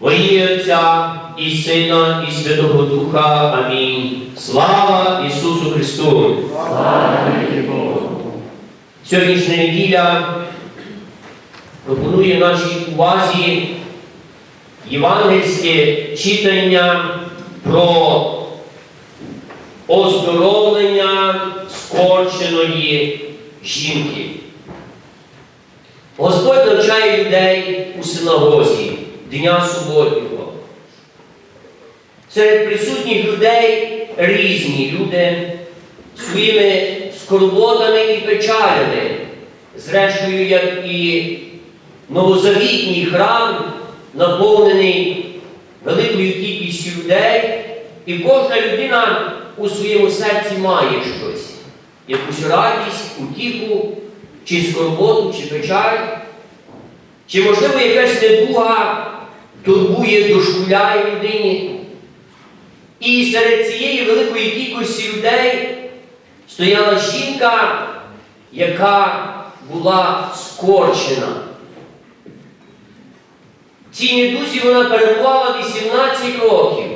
Во ім'я Отця і Сина, і Святого Духа. Амінь. Слава Ісусу Христу! Сьогоднішня неділя пропонує нашій увазі євангельське читання про оздоровлення скорченої жінки. Господь навчає людей у синагозі Дня суботнього. Серед присутніх людей різні люди своїми скорботами і печалями, зрештою, як і новозавітній храм, наповнений великою кількістю людей, і кожна людина у своєму серці має щось, якусь радість, утіху, чи скорботу, чи печаль, чи, можливо, якась недуга турбує, дошкуляє людині. І серед цієї великої кількості людей стояла жінка, яка була скорчена. В цій недузі вона перебувала 18 років.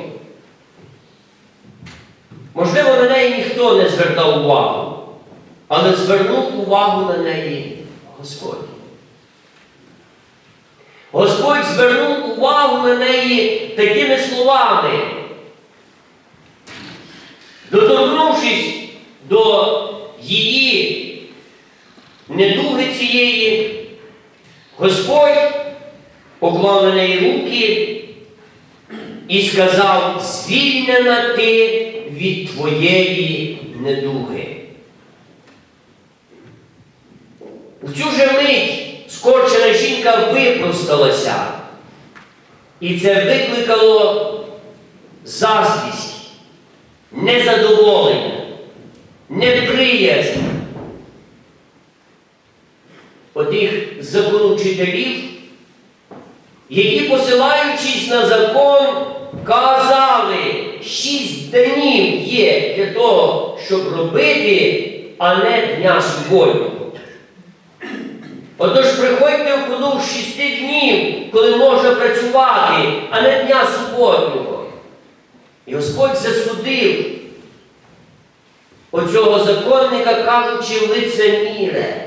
Можливо, на неї ніхто не звертав увагу, але звернув увагу на неї Господь. Звернув увагу на неї такими словами. Доторкнувшись до її недуги цієї, Господь поклав на неї руки і сказав, звільнена ти від твоєї недуги. У цю же мить скорчена жінка випросталася, і це викликало заздрість, незадоволення, неприязнь отих законучителів, які, посилаючись на закон, казали, шість днів є для того, щоб робити, а не дня суботнього. Отож приходьте впродовж шести днів, коли можна працювати, а не дня суботнього. І Господь засудив оцього законника, кажучи, лицеміре.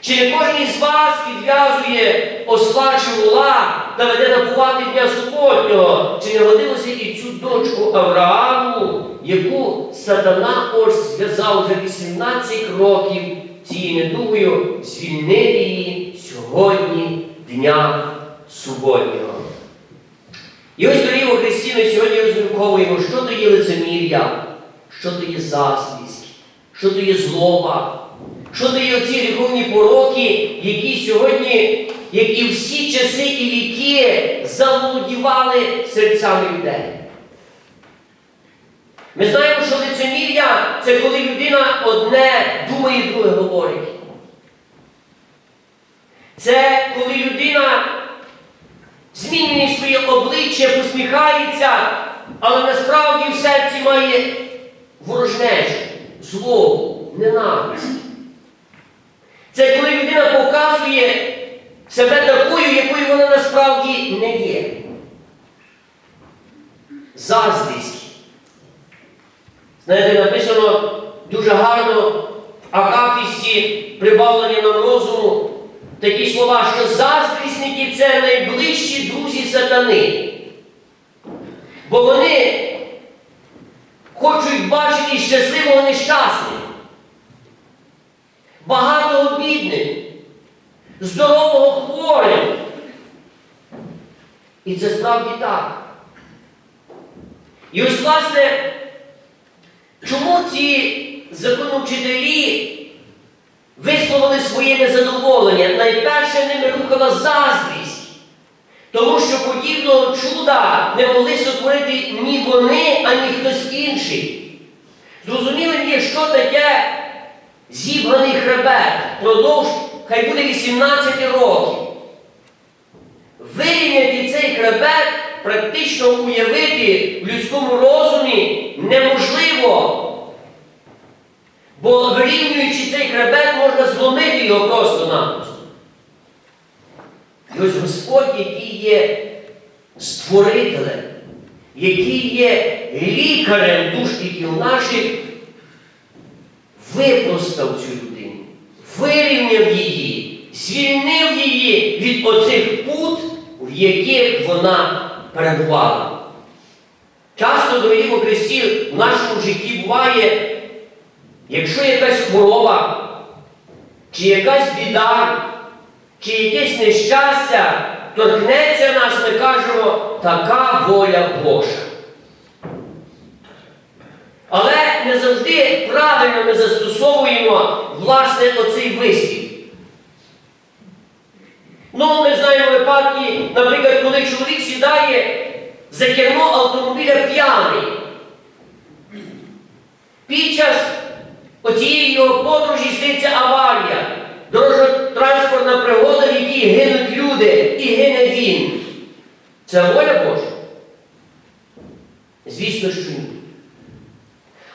Чи не кожен із вас підв'язує осла чи вола та веде набувати дня суботнього? Чи не годилося і цю дочку Аврааму, яку сатана ось зв'язав вже 18 років цією недугою, звільнити її сьогодні дня суботнього? І ось, дорогі у Христі, ми сьогодні розмірковуємо, що то є лицемір'я, що то є заздрість, що то є злоба. Що то є оці гріховні пороки, які сьогодні, як і всі часи і віки, заволодівали серцями людей? Ми знаємо, що лицемір'я це коли людина одне думає, друге говорить. Це коли людина змінює своє обличчя, посміхається, але насправді в серці має ворожнечу, злобу, ненависть. Це коли людина показує себе такою, якою вона насправді не є. Заздрість. Знаєте, написано дуже гарно в Акафісті прибавлення нам розуму такі слова, що заздрісники це найближчі друзі сатани. Бо вони хочуть бачити щасливого нещасних багато бідних, здорового хворим. І це справді так. І ось, власне, чому ці законовчителі висловили своє незадоволення? Найперше ними рухала заздрість. Тому що подібного чуда не могли сотворити ні вони, ані хтось інший. Зрозумілим є, що таке зібраний хребет продовж, хай буде 18 років. Вирівняти цей хребет, практично уявити в людському розумі неможливо. Бо вирівнюючи цей хребет, можна зломити його просто-напросто. І ось Господь, який є створителем, який є лікарем душ тіл наших, випростав цю людину, вирівняв її, звільнив її від оцих пут, в яких вона перебувала. Часто, дорогі у Христі, в нашому житті буває, якщо якась хвороба, чи якась біда, чи якесь нещастя торкнеться нас, ми кажемо, така воля Божа. Але не завжди правильно ми застосовуємо власне оцей вислів. Ну, ми знаємо випадки, наприклад, коли чоловік сідає за кермо автомобіля п'яний. Під час оцієї його подорожі стається аварія, дорожньо-транспортна пригода, в якій гинуть люди, і гине він. Це воля Божа? Звісно, що ні.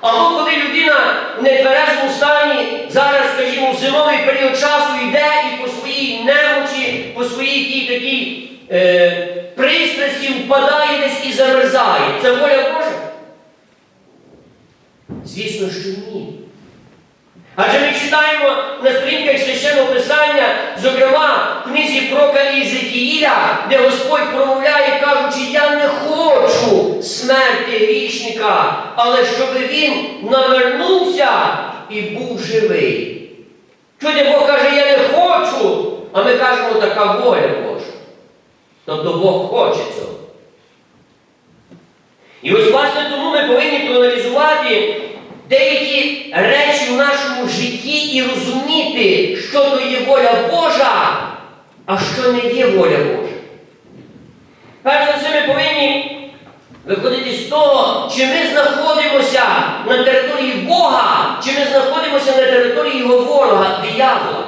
Або коли людина в нетверезому стані, зараз, скажімо, в зимовий період часу йде і по своїй немочі, по своїй тій такій е, десь. Це воля Божа? Звісно, що ні. Адже ми читаємо на сторінках священного писання, зокрема в книзі пророка Ізекіїля, де Господь промовляє, кажучи, я не хочу смерті грішника, але щоб він навернувся і був живий. Чуєте, Бог каже, я не хочу, а ми кажемо, така воля Божа. Тобто Бог хоче цього. І ось власне тому ми повинні проаналізувати деякі речі в нашому житті і розуміти, що то є воля Божа, а що не є воля Божа. Перш за все, ми повинні виходити з того, чи ми знаходимося на території Бога, чи ми знаходимося на території його ворога, диявола.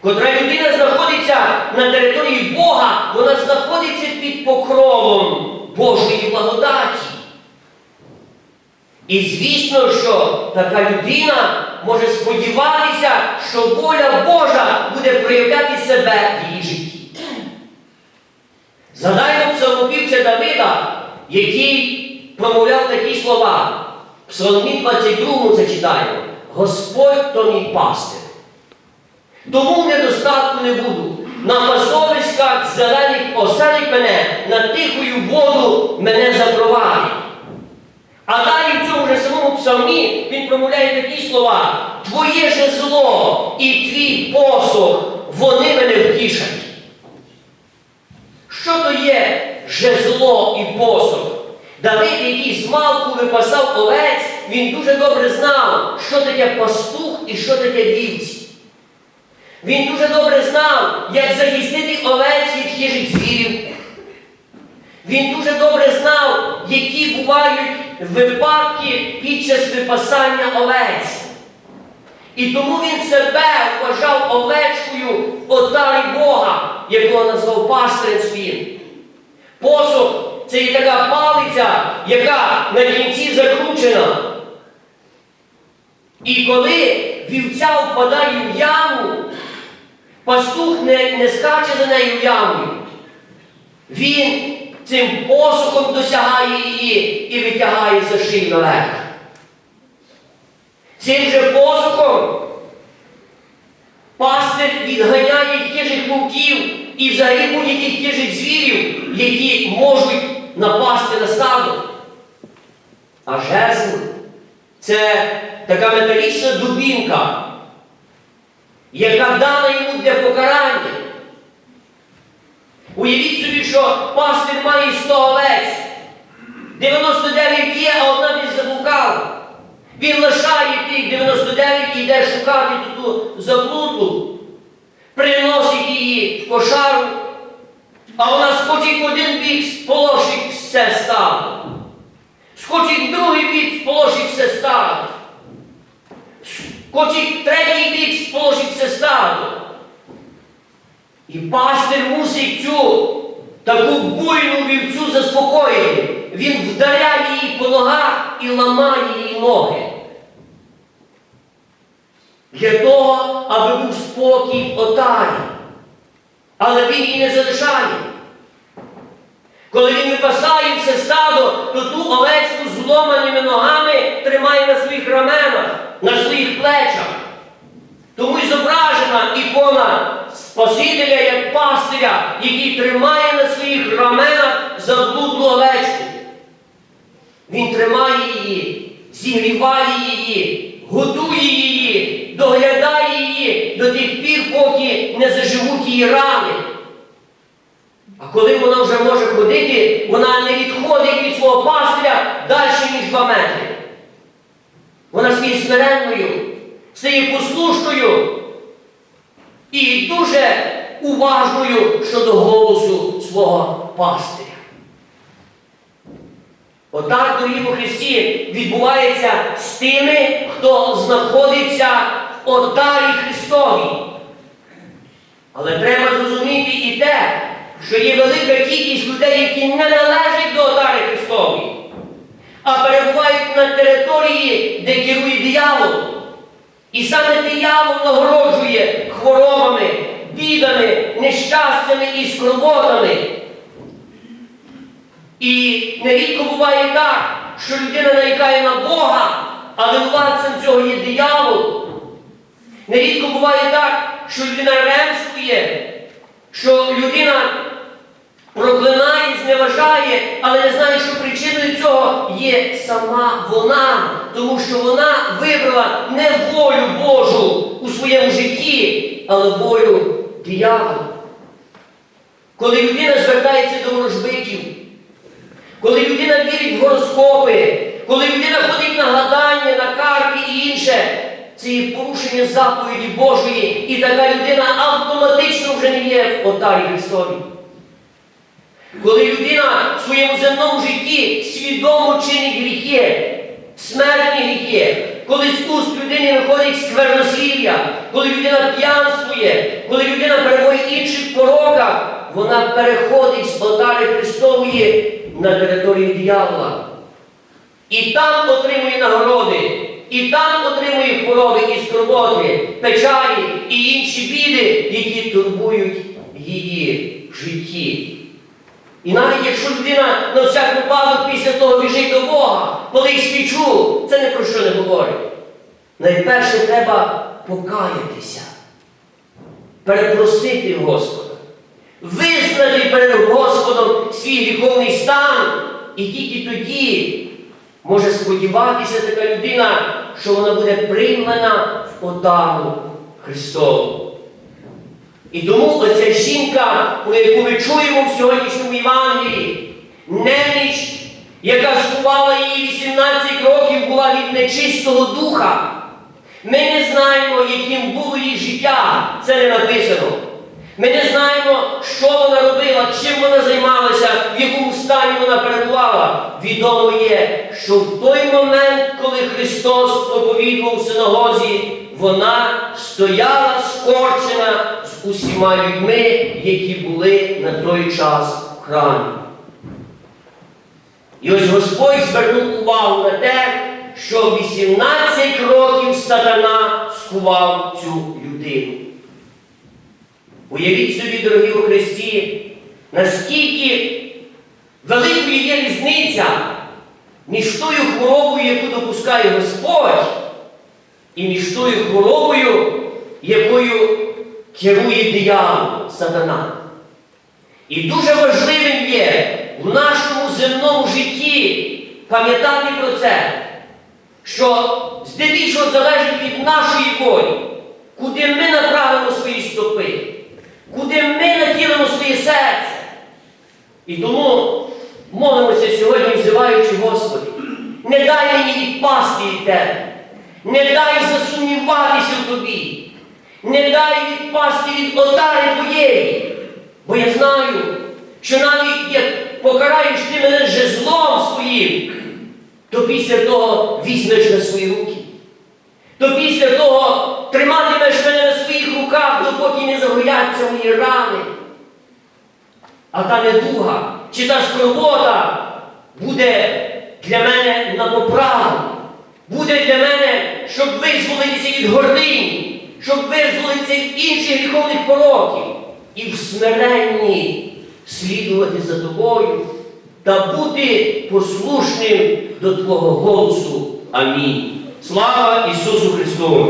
Котра людина знаходиться на території Бога, вона знаходиться під покровом Божої благодаті. І звісно, що така людина може сподіватися, що воля Божа буде проявляти себе в її житті. Згадаймо псалмопівця Давида, який промовляв такі слова. В Псалмі 22 це читаємо. Господь то мій пастир. Тому недостатку не буду. На пасовиськах зелених оселить мене, на тихою воду мене запровадить. А далі в цьому ж самому псалмі він промовляє такі слова: Твоє же зло і твій посох, вони мене втішать. Що то є жезло і посох? Давид, який з малку випасав овець, він дуже добре знав, що таке пастух і що таке вівці. Він дуже добре знав, як захистити овець від хижих звірів. Він дуже добре знав, які бувають випадки під час випасання овець. І тому він себе вважав овечкою отарі Бога, якого назвав пастирем своїм. Посох це є така палиця, яка на кінці закручена. І коли вівця впадає в яму, пастух не, не скаче за нею в. Він цим посухом досягає її і витягає за шию наверх. Цим же посухом пастир відганяє хижих вовків і взагалі будь-яких хижих звірів, які можуть напасти на стадо. А жезл це така металічна дубінка, яка дана йому для покарання. Уявіть собі, що пастир має 100 овець, 99 є, а одна десь заблукала. Він лишає тих 99 і йде шукати ту заблуду, приносить її в кошару, а вона скочить в один бік, сполошить все стадо. Скочить в другий бік, сполошить все стадо. Скочить в третій бік, сполошить все стадо. І пастир мусить цю таку буйну вівцю заспокоїти. Він вдаряє її по ногах і ламає її ноги. Для того, аби був спокій отарі. Але він її не залишає. Коли він випасає все стадо, то ту овечку зломаними ногами тримає на своїх раменах, на своїх плечах. Тому і зображена ікона Спасителя як пастиря, який тримає на своїх раменах заблудлу овечку. Він тримає її, зігріває її, готує її, доглядає її до тих пір, поки не заживуть її рани. А коли вона вже може ходити, вона не відходить від свого пастиря далі, ніж два метри. Вона стає смиренною, стає послушною і дуже уважною щодо голосу свого пастиря. Отак, дорогі у Христі, відбувається з тими, хто знаходиться в одарі Христовій. Але треба зрозуміти і те, що є велика кількість людей, які не належать до одари Христової, а перебувають на території, де керує диявол. І саме диявол нагороджує хворобами, бідами, нещастями і скорботами. І нерідко буває так, що людина нарікає на Бога, але владцем цього є диявол. Нерідко буває так, що людина ремствує, що людина проклинає, зневажає, але не знає, що причиною цього є сама вона, тому що вона вибрала не волю Божу у своєму житті, але волю диявола. Коли людина звертається до ворожбитів, коли людина вірить в гороскопи, коли людина ходить на гадання, на карти і інше, це є порушення заповіді Божої, і така людина автоматично вже не є в отарі Христові. Коли людина в своєму земному житті свідомо чинить гріхи, смертні гріхи, коли з уст людини виходить сквернослів'я, коли людина п'янствує, коли людина перебуває інших пороках, вона переходить з отари Христової на територію диявола. І там отримує нагороди, і там отримує хвороби і скорботи, печалі і інші біди, які турбують її в житті. І навіть якщо людина на всяк випадок після того біжить до Бога, коли їх свічу, це не про що не говорить. Найперше треба покаятися, перепросити Господа, визнати перед Господом свій гріховний стан, і тільки тоді може сподіватися така людина, що вона буде приймана в отару Христову. І тому оця жінка, про яку ми чуємо в сьогоднішньому Євангелії, неміч, яка скувала її 18 років, була від нечистого духа. Ми не знаємо, яким було її життя, це не написано. Ми не знаємо, що вона робила, чим вона займалася, в якому стані вона перебувала. Відомо є, що в той момент, коли Христос проповідував в синагозі, вона стояла скорчена усіма людьми, які були на той час в храмі. І ось Господь звернув увагу на те, що 18 років сатана скував цю людину. Уявіть собі, дорогі у Христі, наскільки великою є різниця між тою хворобою, яку допускає Господь, і між тою хворобою, якою керує диявол, сатана. І дуже важливим є в нашому земному житті пам'ятати про це, що здебільшого залежить від нашої волі, куди ми направимо свої стопи, куди ми наділимо своє серце. І тому молимося сьогодні, взиваючи Господи, не дай мені відпасти від Тебе, не дай засумніватися в Тобі, не дай відпасти від отари Твоєї, бо я знаю, що навіть як покараєш ти мене жезлом своїм, то після того візьмеш на свої руки. То після того триматимеш мене на своїх руках, допоки не загояться мої рани. А та недуга чи та скорбота буде для мене на поправу, буде для мене, щоб визволитися від гордині, щоб визволитися від інших гріховних пороків і в смиренні слідувати за тобою, та бути послушним до Твого голосу. Амінь. Слава Ісусу Христу!